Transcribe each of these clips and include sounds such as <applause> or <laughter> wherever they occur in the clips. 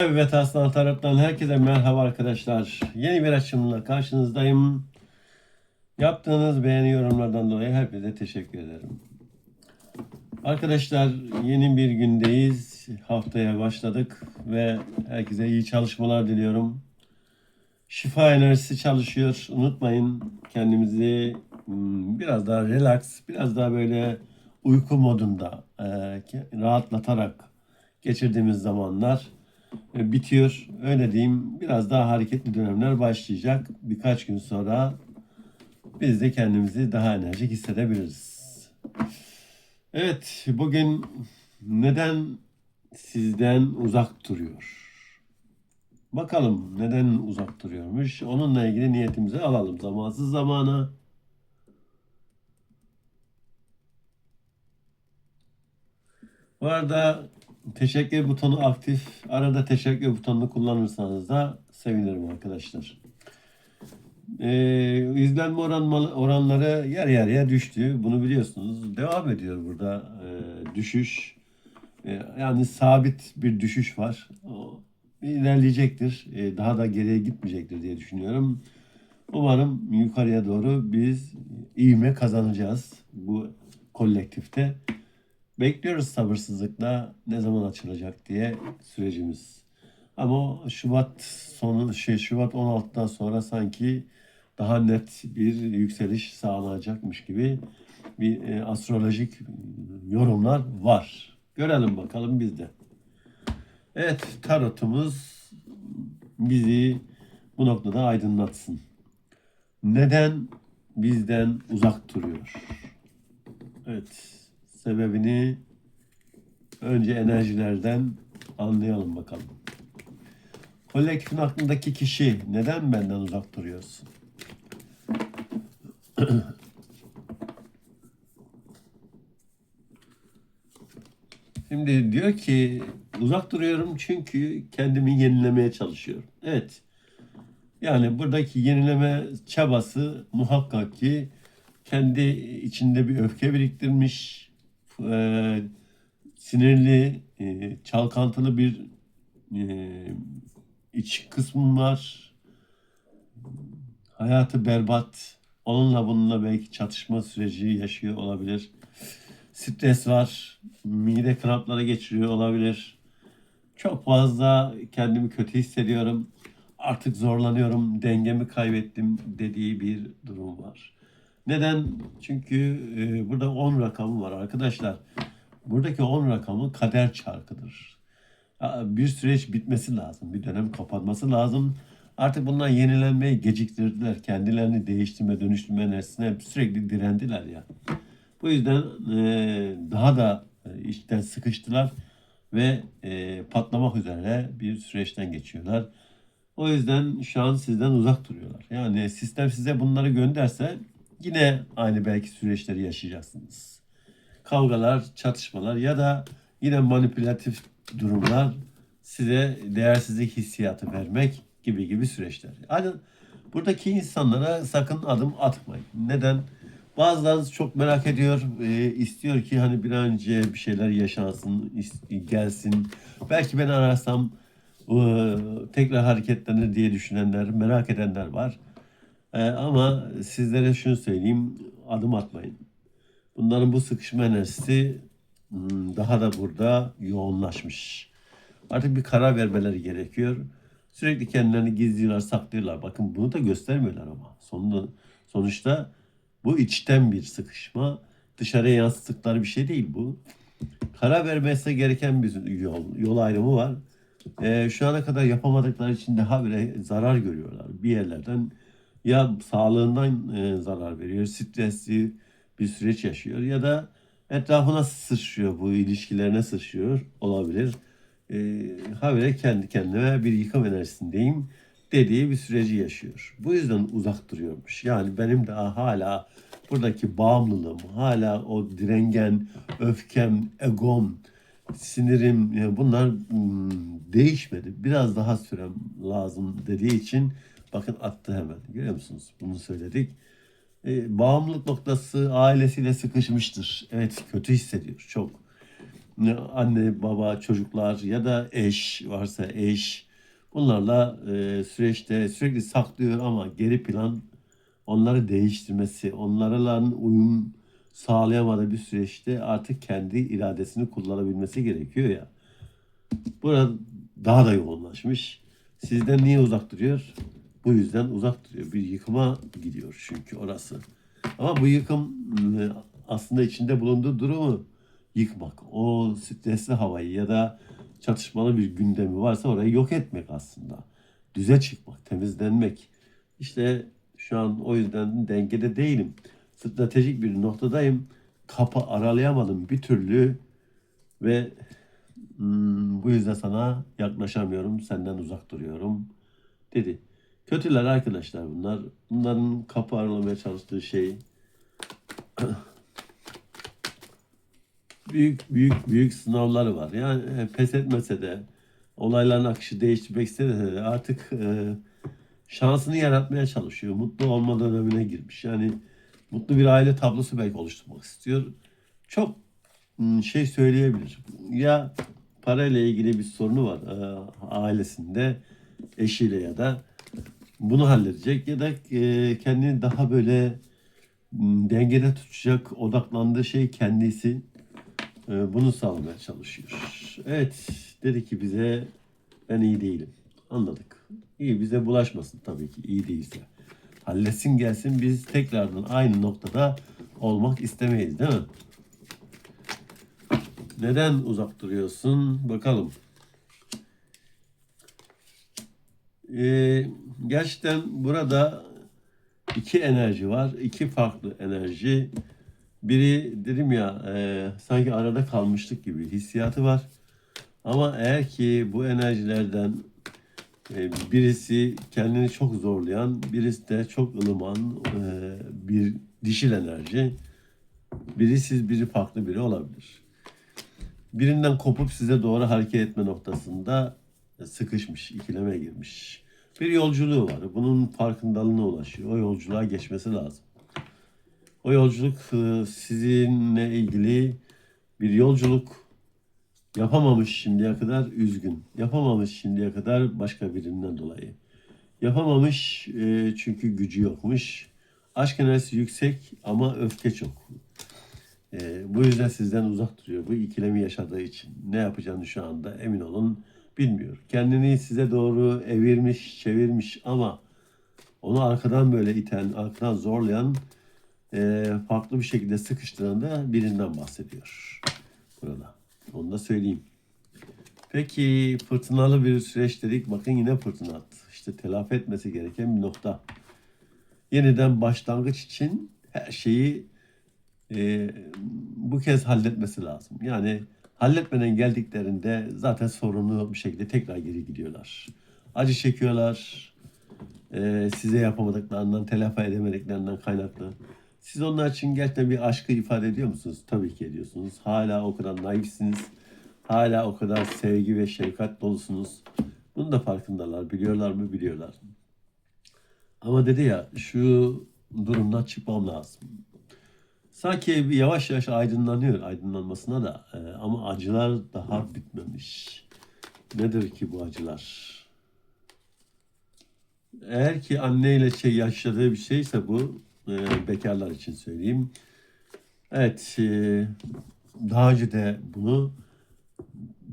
Evet Aslan taraftan herkese merhaba arkadaşlar. Yeni bir açımla karşınızdayım. Yaptığınız beğeni yorumlardan dolayı hepinize teşekkür ederim. Arkadaşlar yeni bir gündeyiz. Haftaya başladık ve herkese iyi çalışmalar diliyorum. Şifa enerjisi çalışıyor. Unutmayın kendimizi hmm, biraz daha relax, biraz daha böyle uyku modunda e, rahatlatarak geçirdiğimiz zamanlar bitiyor. Öyle diyeyim. Biraz daha hareketli dönemler başlayacak. Birkaç gün sonra biz de kendimizi daha enerjik hissedebiliriz. Evet, bugün neden sizden uzak duruyor? Bakalım neden uzak duruyormuş. Onunla ilgili niyetimizi alalım zamansız zamana. Bu arada teşekkür butonu aktif. Arada teşekkür butonunu kullanırsanız da sevinirim arkadaşlar. Ee, izlenme oran, oranları yer yer yer düştü. Bunu biliyorsunuz. Devam ediyor burada e, düşüş. E, yani sabit bir düşüş var. O ilerleyecektir. E, daha da geriye gitmeyecektir diye düşünüyorum. Umarım yukarıya doğru biz ivme kazanacağız bu kolektifte. Bekliyoruz sabırsızlıkla ne zaman açılacak diye sürecimiz. Ama Şubat sonu şey Şubat 16'dan sonra sanki daha net bir yükseliş sağlanacakmış gibi bir e, astrolojik yorumlar var. Görelim bakalım biz de. Evet tarotumuz bizi bu noktada aydınlatsın. Neden bizden uzak duruyor? Evet sebebini önce enerjilerden anlayalım bakalım. Kolektifin aklındaki kişi neden benden uzak duruyorsun? <clears throat> Şimdi diyor ki uzak duruyorum çünkü kendimi yenilemeye çalışıyorum. Evet. Yani buradaki yenileme çabası muhakkak ki kendi içinde bir öfke biriktirmiş, e, sinirli, e, çalkantılı bir e, iç kısmım var. Hayatı berbat. Onunla bununla belki çatışma süreci yaşıyor olabilir. Stres var. Mide kramplara geçiriyor olabilir. Çok fazla kendimi kötü hissediyorum. Artık zorlanıyorum. Dengemi kaybettim dediği bir durum var. Neden? Çünkü e, burada 10 rakamı var arkadaşlar. Buradaki 10 rakamı kader çarkıdır. Bir süreç bitmesi lazım. Bir dönem kapanması lazım. Artık bunlar yenilenmeyi geciktirdiler. Kendilerini değiştirme, dönüştürme enerjisine sürekli direndiler ya. Bu yüzden e, daha da e, içten sıkıştılar ve e, patlamak üzere bir süreçten geçiyorlar. O yüzden şu an sizden uzak duruyorlar. Yani sistem size bunları gönderse yine aynı belki süreçleri yaşayacaksınız. Kavgalar, çatışmalar ya da yine manipülatif durumlar size değersizlik hissiyatı vermek gibi gibi süreçler. Yani buradaki insanlara sakın adım atmayın. Neden? Bazılarınız çok merak ediyor, e, istiyor ki hani bir an önce bir şeyler yaşansın, gelsin. Belki ben ararsam e, tekrar hareketlenir diye düşünenler, merak edenler var. E, ama sizlere şunu söyleyeyim, adım atmayın. Bunların bu sıkışma enerjisi hmm, daha da burada yoğunlaşmış. Artık bir karar vermeleri gerekiyor. Sürekli kendilerini gizliyorlar, saklıyorlar. Bakın bunu da göstermiyorlar ama. Sonunda, sonuçta bu içten bir sıkışma. Dışarıya yansıttıkları bir şey değil bu. Karar vermesi gereken bir yol, yol ayrımı var. Ee, şu ana kadar yapamadıkları için daha bile zarar görüyorlar. Bir yerlerden ya sağlığından e, zarar veriyor, stresli bir süreç yaşıyor ya da etrafına sıçrıyor bu ilişkilerine sıçrıyor olabilir. E, habire kendi kendime bir yıkım enerjisindeyim dediği bir süreci yaşıyor. Bu yüzden uzak duruyormuş. Yani benim de hala buradaki bağımlılığım, hala o direngen, öfkem, egom, sinirim bunlar hmm, değişmedi. Biraz daha sürem lazım dediği için bakın attı hemen. Görüyor musunuz? Bunu söyledik. E, bağımlılık noktası ailesiyle sıkışmıştır. Evet kötü hissediyor çok. ne anne, baba, çocuklar ya da eş varsa eş bunlarla e, süreçte sürekli saklıyor ama geri plan onları değiştirmesi, onlarla uyum sağlayamadığı bir süreçte artık kendi iradesini kullanabilmesi gerekiyor ya. Burada daha da yoğunlaşmış. Sizden niye uzak duruyor? Bu yüzden uzak duruyor. Bir yıkıma gidiyor çünkü orası. Ama bu yıkım e, aslında içinde bulunduğu durumu yıkmak. O stresli havayı ya da çatışmalı bir gündemi varsa orayı yok etmek aslında. Düze çıkmak, temizlenmek. İşte şu an o yüzden dengede değilim. Stratejik bir noktadayım. Kapı aralayamadım bir türlü ve hmm, bu yüzden sana yaklaşamıyorum, senden uzak duruyorum dedi. Kötüler arkadaşlar bunlar. Bunların kapı aralamaya çalıştığı şey büyük büyük büyük sınavları var. Yani e, pes etmese de olayların akışı değiştirmek istese de artık e, şansını yaratmaya çalışıyor. Mutlu olma dönemine girmiş. Yani mutlu bir aile tablosu belki oluşturmak istiyor. Çok hmm, şey söyleyebilir. Ya parayla ilgili bir sorunu var e, ailesinde eşiyle ya da bunu halledecek ya da e, kendini daha böyle dengede tutacak odaklandığı şey kendisi e, bunu sağlamaya çalışıyor. Evet dedi ki bize ben iyi değilim. Anladık. İyi bize bulaşmasın tabii ki iyi değilse. Halletsin gelsin biz tekrardan aynı noktada olmak istemeyiz değil mi? Neden uzak duruyorsun? Bakalım. Ee, gerçekten burada iki enerji var. iki farklı enerji. Biri dedim ya e, sanki arada kalmışlık gibi hissiyatı var. Ama eğer ki bu enerjilerden e, birisi kendini çok zorlayan, birisi de çok ılıman e, bir dişil enerji. Biri siz, biri farklı biri olabilir. Birinden kopup size doğru hareket etme noktasında sıkışmış, ikileme girmiş. Bir yolculuğu var. Bunun farkındalığına ulaşıyor. O yolculuğa geçmesi lazım. O yolculuk e, sizinle ilgili bir yolculuk yapamamış şimdiye kadar üzgün. Yapamamış şimdiye kadar başka birinden dolayı. Yapamamış e, çünkü gücü yokmuş. Aşk enerjisi yüksek ama öfke çok. E, bu yüzden sizden uzak duruyor. Bu ikilemi yaşadığı için. Ne yapacağını şu anda emin olun bilmiyor. Kendini size doğru evirmiş, çevirmiş ama onu arkadan böyle iten, arkadan zorlayan, e, farklı bir şekilde sıkıştıran da birinden bahsediyor burada. Onu da söyleyeyim. Peki fırtınalı bir süreç dedik. Bakın yine fırtına attı. İşte telafi etmesi gereken bir nokta. Yeniden başlangıç için her şeyi e, bu kez halletmesi lazım. Yani halletmeden geldiklerinde zaten sorunlu bir şekilde tekrar geri gidiyorlar. Acı çekiyorlar. E, size yapamadıklarından, telafi edemediklerinden kaynaklı. Siz onlar için gerçekten bir aşkı ifade ediyor musunuz? Tabii ki ediyorsunuz. Hala o kadar naifsiniz. Hala o kadar sevgi ve şefkat dolusunuz. Bunun da farkındalar. Biliyorlar mı? Biliyorlar. Ama dedi ya şu durumdan çıkmam lazım. Sanki bir yavaş yavaş aydınlanıyor aydınlanmasına da Ee, ama acılar daha bitmemiş. Nedir ki bu acılar? Eğer ki anneyle şey yaşadığı bir şeyse bu e, bekarlar için söyleyeyim. Evet e, daha önce de bunu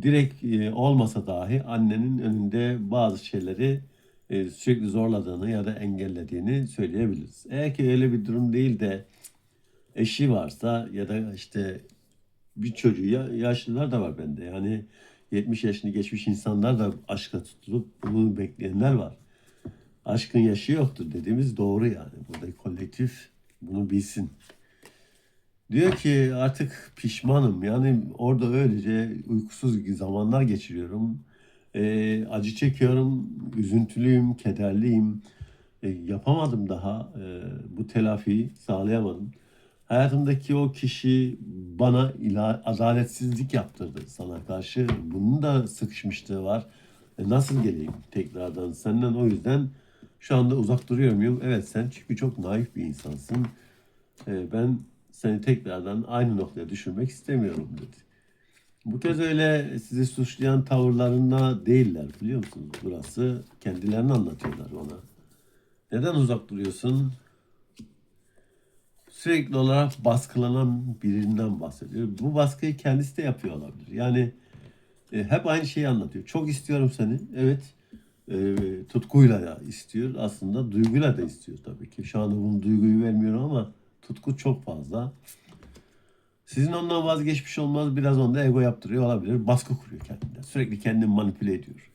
direkt e, olmasa dahi annenin önünde bazı şeyleri e, sürekli zorladığını ya da engellediğini söyleyebiliriz. Eğer ki öyle bir durum değil de eşi varsa ya da işte bir çocuğu ya, yaşlılar da var bende. Yani 70 yaşını geçmiş insanlar da aşka tutulup bunu bekleyenler var. Aşkın yaşı yoktur dediğimiz doğru yani. Burada kolektif bunu bilsin. Diyor ki artık pişmanım. Yani orada öylece uykusuz zamanlar geçiriyorum. Ee, acı çekiyorum, üzüntülüyüm, kederliyim. Ee, yapamadım daha. Ee, bu telafiyi sağlayamadım. Hayatımdaki o kişi bana ila, adaletsizlik yaptırdı sana karşı. Bunun da sıkışmışlığı var. E, nasıl geleyim tekrardan? Senden o yüzden şu anda uzak duruyor muyum? Evet sen çünkü çok naif bir insansın. E, ben seni tekrardan aynı noktaya düşürmek istemiyorum dedi. Bu kez öyle sizi suçlayan tavırlarında değiller biliyor musunuz? Burası kendilerini anlatıyorlar ona. Neden uzak duruyorsun? Sürekli olarak baskılanan birinden bahsediyor. Bu baskıyı kendisi de yapıyor olabilir. Yani e, hep aynı şeyi anlatıyor. Çok istiyorum seni. Evet. E, tutkuyla da istiyor. Aslında duyguyla da istiyor tabii ki. Şu anda bunu duyguyu vermiyorum ama tutku çok fazla. Sizin ondan vazgeçmiş olmaz biraz onda ego yaptırıyor olabilir. Baskı kuruyor kendine. Sürekli kendini manipüle ediyor.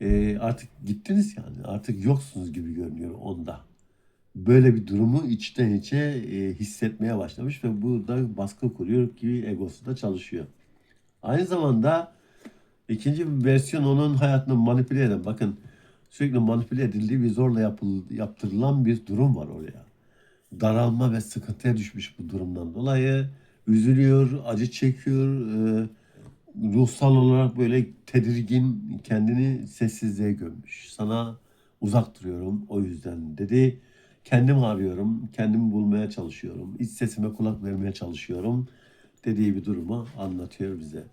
E, artık gittiniz yani. Artık yoksunuz gibi görünüyor onda. Böyle bir durumu içten içe e, hissetmeye başlamış ve burada baskı kuruyor ki egosu da çalışıyor. Aynı zamanda ikinci bir versiyon onun hayatını manipüle eden. Bakın sürekli manipüle edildiği bir zorla yapıl, yaptırılan bir durum var oraya. Daralma ve sıkıntıya düşmüş bu durumdan dolayı. Üzülüyor, acı çekiyor. e, ruhsal olarak böyle tedirgin, kendini sessizliğe gömmüş. Sana uzak duruyorum o yüzden dedi. Kendimi arıyorum, kendimi bulmaya çalışıyorum. İç sesime kulak vermeye çalışıyorum dediği bir durumu anlatıyor bize.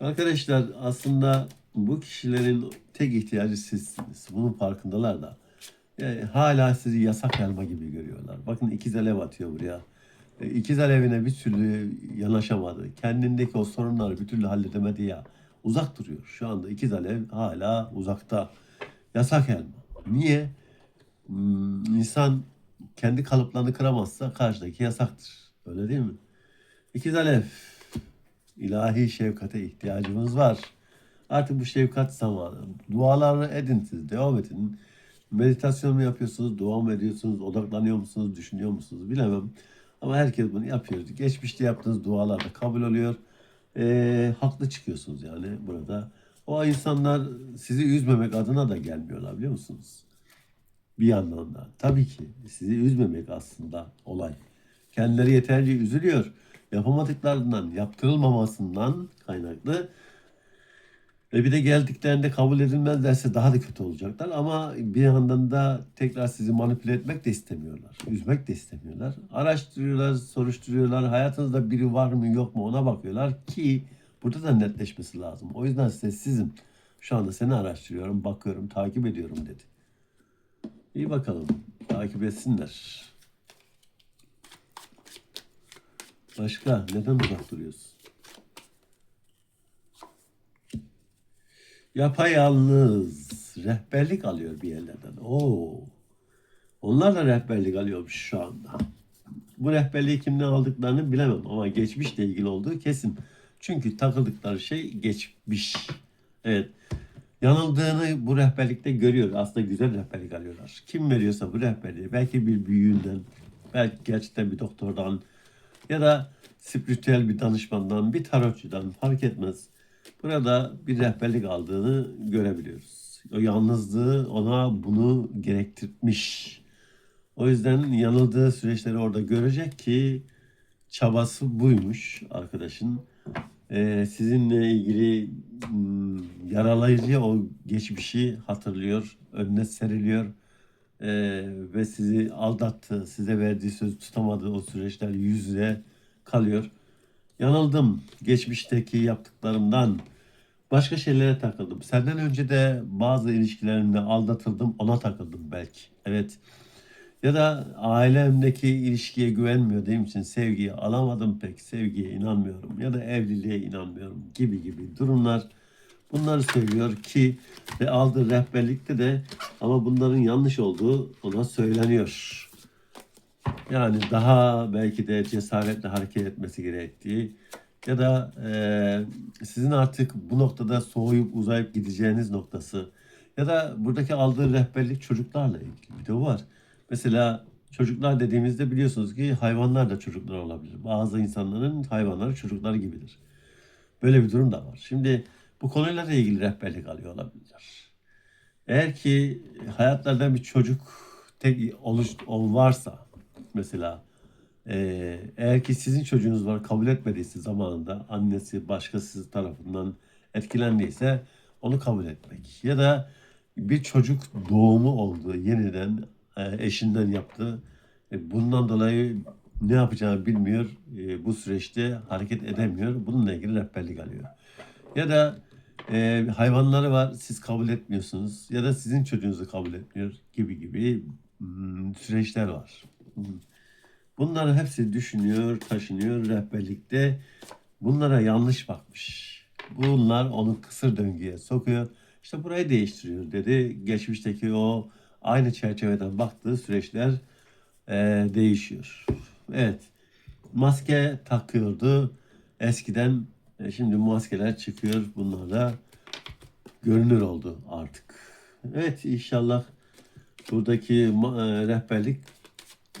Arkadaşlar aslında bu kişilerin tek ihtiyacı sizsiniz. Bunun farkındalar da. Yani hala sizi yasak elma gibi görüyorlar. Bakın ikiz alev atıyor buraya. E, İkiz alevine bir türlü yanaşamadı. Kendindeki o sorunları bir türlü halledemedi ya. Uzak duruyor. Şu anda ikiz alev hala uzakta. Yasak elma. Niye? Hmm, insan kendi kalıplarını kıramazsa karşıdaki yasaktır. Öyle değil mi? İkiz alev. ilahi şefkate ihtiyacımız var. Artık bu şefkat zamanı. Dualarını edin siz. Devam edin. Meditasyon mu yapıyorsunuz? Dua mı ediyorsunuz? Odaklanıyor musunuz? Düşünüyor musunuz? Bilemem. Ama herkes bunu yapıyor. Geçmişte yaptığınız dualar da kabul oluyor. Ee, haklı çıkıyorsunuz yani burada. O insanlar sizi üzmemek adına da gelmiyorlar biliyor musunuz? Bir yandan da. Tabii ki sizi üzmemek aslında olay. Kendileri yeterince üzülüyor. Yapamadıklarından, yaptırılmamasından kaynaklı. Ve bir de geldiklerinde kabul edilmezlerse daha da kötü olacaklar. Ama bir yandan da tekrar sizi manipüle etmek de istemiyorlar. Üzmek de istemiyorlar. Araştırıyorlar, soruşturuyorlar. Hayatınızda biri var mı yok mu ona bakıyorlar ki burada da netleşmesi lazım. O yüzden sessizim. Şu anda seni araştırıyorum, bakıyorum, takip ediyorum dedi. İyi bakalım. Takip etsinler. Başka neden uzak duruyorsun? Yapayalnız rehberlik alıyor bir yerlerden. Oo. Onlar da rehberlik alıyormuş şu anda. Bu rehberliği kimden aldıklarını bilemem ama geçmişle ilgili olduğu kesin. Çünkü takıldıkları şey geçmiş. Evet. Yanıldığını bu rehberlikte görüyor. Aslında güzel rehberlik alıyorlar. Kim veriyorsa bu rehberliği belki bir büyüğünden, belki gerçekten bir doktordan ya da spiritüel bir danışmandan, bir tarotçudan fark etmez. Burada bir rehberlik aldığını görebiliyoruz. O yalnızlığı ona bunu gerektirmiş. O yüzden yanıldığı süreçleri orada görecek ki çabası buymuş arkadaşın. Ee, sizinle ilgili hmm, yaralayıcı o geçmişi hatırlıyor, önüne seriliyor Ee, ve sizi aldattı, size verdiği sözü tutamadı o süreçler yüz kalıyor. Yanıldım geçmişteki yaptıklarımdan. Başka şeylere takıldım. Senden önce de bazı ilişkilerimde aldatıldım, ona takıldım belki. Evet. Ya da ailemdeki ilişkiye güvenmediğim için sevgiyi alamadım pek. Sevgiye inanmıyorum ya da evliliğe inanmıyorum gibi gibi durumlar. Bunları söylüyor ki ve aldığı rehberlikte de ama bunların yanlış olduğu ona söyleniyor. Yani daha belki de cesaretle hareket etmesi gerektiği ya da e, sizin artık bu noktada soğuyup uzayıp gideceğiniz noktası ya da buradaki aldığı rehberlik çocuklarla ilgili bir de var. Mesela çocuklar dediğimizde biliyorsunuz ki hayvanlar da çocuklar olabilir. Bazı insanların hayvanları çocuklar gibidir. Böyle bir durum da var. Şimdi bu konuyla da ilgili rehberlik alıyor olabilirler. Eğer ki hayatlardan bir çocuk tek oluş varsa mesela ee, eğer ki sizin çocuğunuz var kabul etmediyse zamanında annesi başkası tarafından etkilendiyse onu kabul etmek. Ya da bir çocuk doğumu oldu yeniden e, eşinden yaptı. E, bundan dolayı ne yapacağını bilmiyor. e, bu süreçte hareket edemiyor. Bununla ilgili rehberlik alıyor. Ya da e, hayvanları var siz kabul etmiyorsunuz ya da sizin çocuğunuzu kabul etmiyor gibi gibi hmm, süreçler var. Bunların hepsi düşünüyor, taşınıyor rehberlikte. Bunlara yanlış bakmış. Bunlar onu kısır döngüye sokuyor. İşte burayı değiştiriyor dedi. Geçmişteki o aynı çerçeveden baktığı süreçler e, değişiyor. Evet. Maske takıyordu. Eskiden e, şimdi maskeler çıkıyor. Bunlar da görünür oldu artık. Evet inşallah buradaki e, rehberlik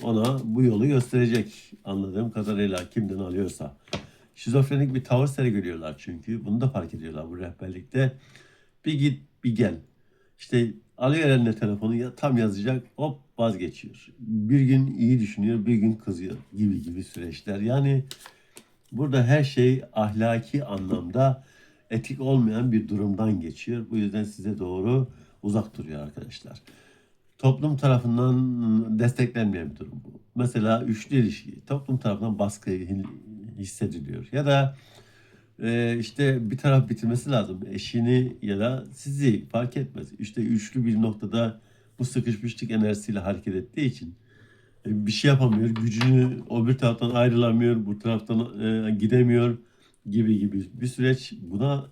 ona bu yolu gösterecek anladığım kadarıyla kimden alıyorsa. Şizofrenik bir tavır sergiliyorlar çünkü. Bunu da fark ediyorlar bu rehberlikte. Bir git bir gel. İşte alıyor eline telefonu ya tam yazacak hop vazgeçiyor. Bir gün iyi düşünüyor bir gün kızıyor gibi gibi süreçler. Yani burada her şey ahlaki anlamda etik olmayan bir durumdan geçiyor. Bu yüzden size doğru uzak duruyor arkadaşlar toplum tarafından desteklenmeyen bir durum bu. Mesela üçlü ilişki toplum tarafından baskı hi- hissediliyor. Ya da e, işte bir taraf bitirmesi lazım. Eşini ya da sizi fark etmez. İşte üçlü bir noktada bu sıkışmışlık enerjisiyle hareket ettiği için e, bir şey yapamıyor. Gücünü o bir taraftan ayrılamıyor, bu taraftan e, gidemiyor gibi gibi bir süreç. Buna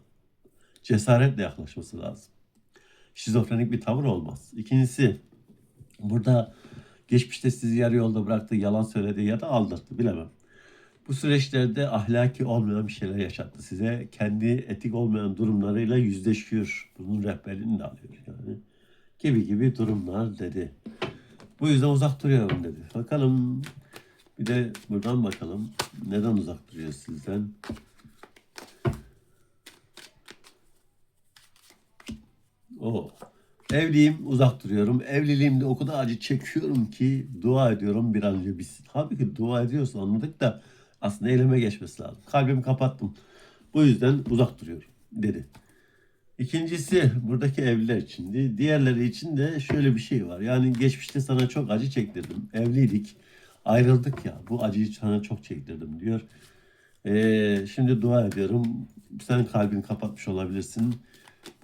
cesaretle yaklaşması lazım. Şizofrenik bir tavır olmaz. İkincisi Burada geçmişte sizi yarı yolda bıraktı, yalan söyledi ya da aldattı bilemem. Bu süreçlerde ahlaki olmayan bir şeyler yaşattı size. Kendi etik olmayan durumlarıyla yüzleşiyor. Bunun rehberliğini de alıyor yani. Gibi gibi durumlar dedi. Bu yüzden uzak duruyorum dedi. Bakalım bir de buradan bakalım. Neden uzak duruyor sizden? O. Evliyim, uzak duruyorum. Evliliğimde o kadar acı çekiyorum ki dua ediyorum bir an önce bitsin. Halbuki dua ediyorsun anladık da aslında eyleme geçmesi lazım. Kalbimi kapattım. Bu yüzden uzak duruyorum dedi. İkincisi buradaki evliler için. Di- Diğerleri için de şöyle bir şey var. Yani geçmişte sana çok acı çektirdim. Evliydik. Ayrıldık ya. Bu acıyı sana çok çektirdim diyor. Ee, şimdi dua ediyorum. Sen kalbini kapatmış olabilirsin.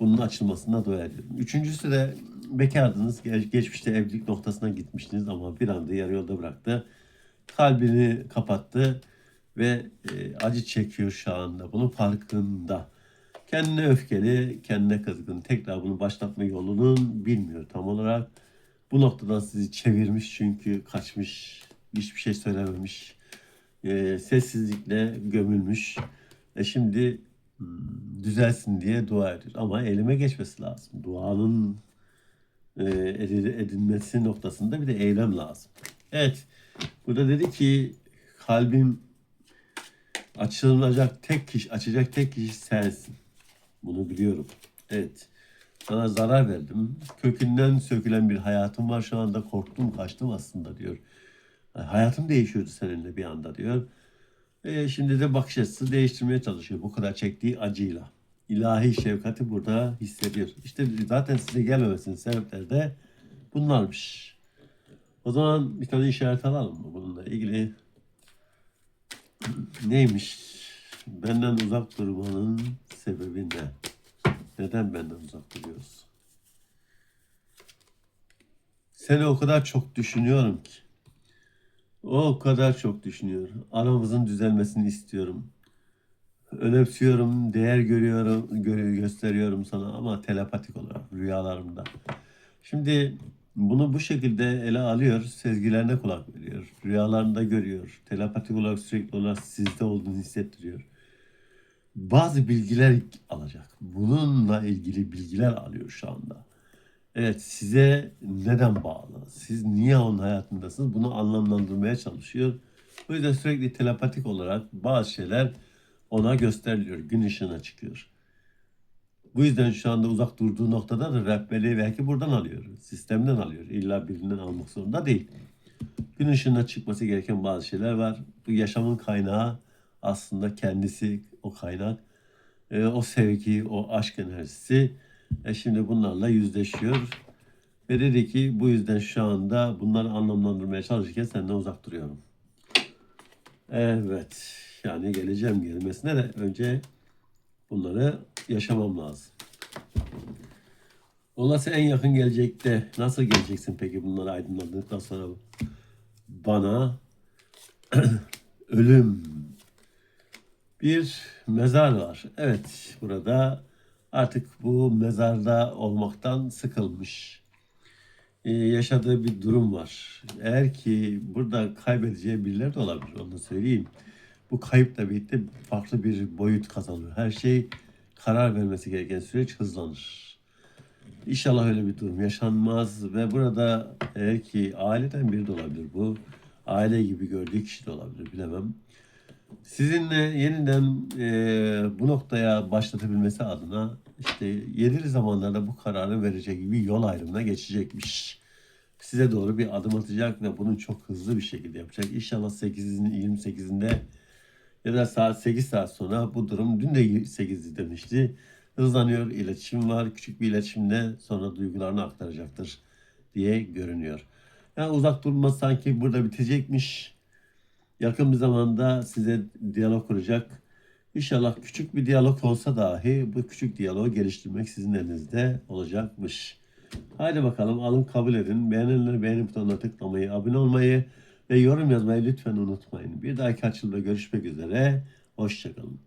Bunun açılmasına dua ediyorum. Üçüncüsü de bekardınız. Geç- Geçmişte evlilik noktasına gitmiştiniz ama bir anda yarı yolda bıraktı. Kalbini kapattı ve e, acı çekiyor şu anda. Bunun farkında. Kendine öfkeli, kendine kızgın. Tekrar bunu başlatma yolunun bilmiyor tam olarak. Bu noktadan sizi çevirmiş çünkü kaçmış, hiçbir şey söylememiş. E, sessizlikle gömülmüş. E şimdi hmm, düzelsin diye dua ediyor. Ama elime geçmesi lazım. Duanın e, edi- edilmesi noktasında bir de eylem lazım. Evet. Burada dedi ki kalbim açılacak tek kişi, açacak tek kişi sensin. Bunu biliyorum. Evet. Sana zarar verdim. Kökünden sökülen bir hayatım var şu anda. Korktum, kaçtım aslında diyor. Hayatım değişiyordu seninle bir anda diyor. E, şimdi de bakış açısı değiştirmeye çalışıyor bu kadar çektiği acıyla. İlahi şefkati burada hissediyor. İşte zaten size gelmemesinin sebepleri de bunlarmış. O zaman bir tane işaret alalım mı bununla ilgili? Neymiş? Benden uzak durmanın sebebi ne? Neden benden uzak duruyorsun? Seni o kadar çok düşünüyorum ki. O kadar çok düşünüyor. Aramızın düzelmesini istiyorum. Önemsiyorum, değer görüyorum, gö- gösteriyorum sana ama telepatik olarak rüyalarımda. Şimdi bunu bu şekilde ele alıyor, sezgilerine kulak veriyor, rüyalarında görüyor, telepatik olarak sürekli olarak sizde olduğunu hissettiriyor. Bazı bilgiler alacak. Bununla ilgili bilgiler alıyor şu anda. Evet size neden bağlı? Siz niye onun hayatındasınız? Bunu anlamlandırmaya çalışıyor. O yüzden sürekli telepatik olarak bazı şeyler ona gösteriliyor. Gün ışığına çıkıyor. Bu yüzden şu anda uzak durduğu noktada da rehberliği belki buradan alıyor. Sistemden alıyor. İlla birinden almak zorunda değil. Gün ışığına çıkması gereken bazı şeyler var. Bu yaşamın kaynağı aslında kendisi o kaynak. E, o sevgi, o aşk enerjisi. E şimdi bunlarla yüzleşiyor. Ve dedi ki bu yüzden şu anda bunları anlamlandırmaya çalışırken senden uzak duruyorum. Evet. Yani geleceğim gelmesine de önce bunları yaşamam lazım. Olası en yakın gelecekte nasıl geleceksin peki bunları aydınlandıktan sonra bana <clears throat> ölüm bir mezar var. Evet burada artık bu mezarda olmaktan sıkılmış. Ee, yaşadığı bir durum var. Eğer ki burada kaybedeceği birileri de olabilir onu söyleyeyim. Bu kayıpla birlikte farklı bir boyut kazanıyor. Her şey karar vermesi gereken süreç hızlanır. İnşallah öyle bir durum yaşanmaz ve burada eğer ki aileden biri de olabilir bu. Aile gibi gördüğü kişi de olabilir bilemem. Sizinle yeniden e, bu noktaya başlatabilmesi adına işte yedili zamanlarda bu kararı verecek gibi yol ayrımına geçecekmiş. Size doğru bir adım atacak ve bunu çok hızlı bir şekilde yapacak. İnşallah 8'in 28'inde ya da saat 8 saat sonra bu durum dün de 8'di demişti. Hızlanıyor, iletişim var. Küçük bir iletişimle sonra duygularını aktaracaktır diye görünüyor. Yani uzak durma sanki burada bitecekmiş. Yakın bir zamanda size diyalog kuracak. İnşallah küçük bir diyalog olsa dahi bu küçük diyaloğu geliştirmek sizin elinizde olacakmış. Haydi bakalım alın kabul edin. Beğenenler beğeni butonuna tıklamayı, abone olmayı ve yorum yazmayı lütfen unutmayın. Bir dahaki açılımda görüşmek üzere. Hoşçakalın.